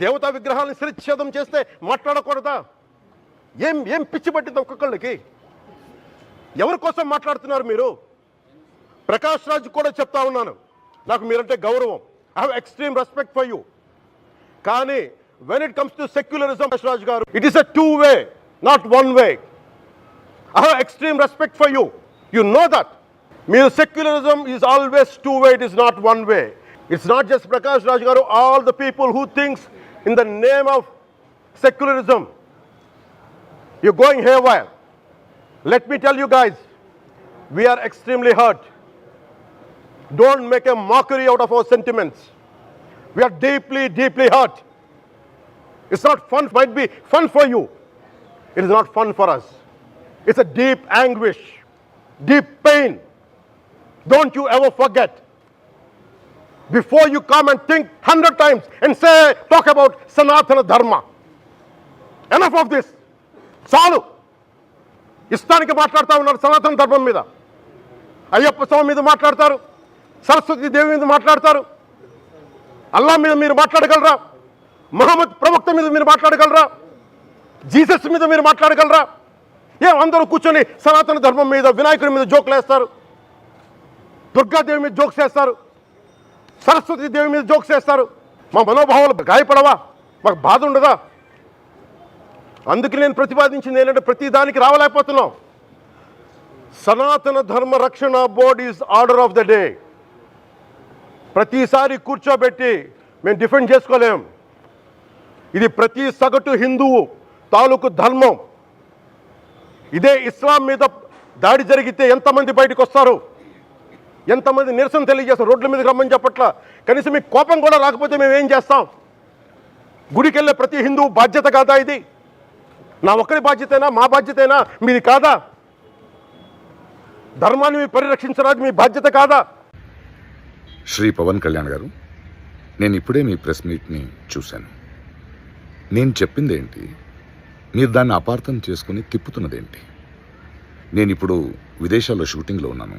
దేవతా విగ్రహాలను శిరచ్ఛేదం చేస్తే మాట్లాడకూడదా? ఏం ఏం పిచ్చి పట్టింది ఒక్కొక్కళ్ళకి? ఎవరి కోసం మాట్లాడుతున్నారు మీరు? ప్రకాష్ రాజ్ కూడా చెప్తా ఉన్నాను. నాకు మీరంటే గౌరవం. I have extreme respect for you కానీ when it comes to secularism Prakash Raj garu it is a two way not one way I have extreme respect for you you know that మీరు secularism is always two way it is not one way It's not just Prakash Rajgaru, all the people who thinks in the name of secularism. You're going haywire. Let me tell you guys, we are extremely hurt. Don't make a mockery out of our sentiments. We are deeply, deeply hurt. It's not fun, might be fun for you. It is not fun for us. It's a deep anguish, deep pain. Don't you ever forget Before you come and think hundred times and say, talk about Sanatana Dharma. Enough of this. చాలు. ఇష్టానికి మాట్లాడుతూ ఉన్నారు సనాతన ధర్మం మీద. అయ్యప్ప స్వామి మీద మాట్లాడతారు. సరస్వతి దేవి మీద మాట్లాడతారు. అల్లా మీద మీరు మాట్లాడగలరా? మహమ్మద్ ప్రవక్త మీద మీరు మాట్లాడగలరా? జీసస్ మీద మీరు మాట్లాడగలరా? ఏం అందరూ కూర్చొని సనాతన ధర్మం మీద వినాయకుడి మీద జోకులు వేస్తారు దుర్గాదేవి మీద జోక్స్ వేస్తారు? సరస్వతి దేవి మీద జోక్స్ వేస్తారు. మా మనోభావాలు గాయపడవా? మాకు బాధ ఉండదా? అందుకే నేను ప్రతిపాదించింది ఏంటంటే ప్రతి దానికి రావలేకపోతున్నాం. Sanatana Dharma Rakshana board is order of the day. ప్రతిసారి కూర్చోబెట్టి మేము డిఫెండ్ చేసుకోలేం. ఇది ప్రతి సగటు హిందువు తాలూకు ధర్మం. ఇదే ఇస్లాం మీద దాడి జరిగితే ఎంతమంది బయటకు వస్తారు? ఎంతమంది నిరసన తెలియజేస్తాం రోడ్ల మీదకి రమ్మని చెప్పట్ల? కనీసం మీకు కోపం కూడా రాకపోతే మేము ఏం చేస్తాం? గుడికి వెళ్ళే ప్రతి హిందువు బాధ్యత కాదా ఇది? నా ఒక్కరి బాధ్యతేనా? మా బాధ్యతేనా? మీది కాదా? ధర్మాన్ని మీరు పరిరక్షించడానికి మీ బాధ్యత కాదా? శ్రీ పవన్ కళ్యాణ్ గారు నేను ఇప్పుడే మీ ప్రెస్ మీట్ని చూశాను. నేను చెప్పింది ఏంటి? మీరు దాన్ని అపార్థం చేసుకుని తిప్పుతున్నదేంటి నేను ఇప్పుడు విదేశాల్లో షూటింగ్లో ఉన్నాను.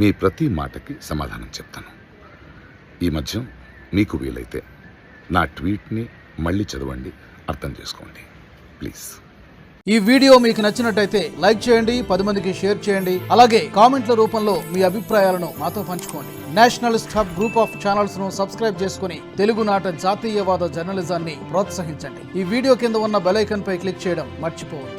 మీ ప్రతి మాటకి సమాధానం చెప్తాను. ఈ మధ్య మీకు వీలైతే నా ట్వీట్ని మళ్ళీ చదవండి అర్థం చేసుకోండి. ప్లీజ్. ఈ వీడియో మీకు నచ్చినట్టయితే లైక్ చేయండి పది మందికి షేర్ చేయండి అలాగే కామెంట్ల రూపంలో మీ అభిప్రాయాలను మాతో పంచుకోండి. నేషనలిస్ట్ హబ్ గ్రూప్ ఆఫ్ ఛానల్స్ను సబ్స్క్రైబ్ చేసుకుని తెలుగునాట జాతీయవాద జర్నలిజాన్ని ప్రోత్సహించండి. ఈ వీడియో కింద ఉన్న బెల్ పై క్లిక్ చేయడం మర్చిపోవద్దు.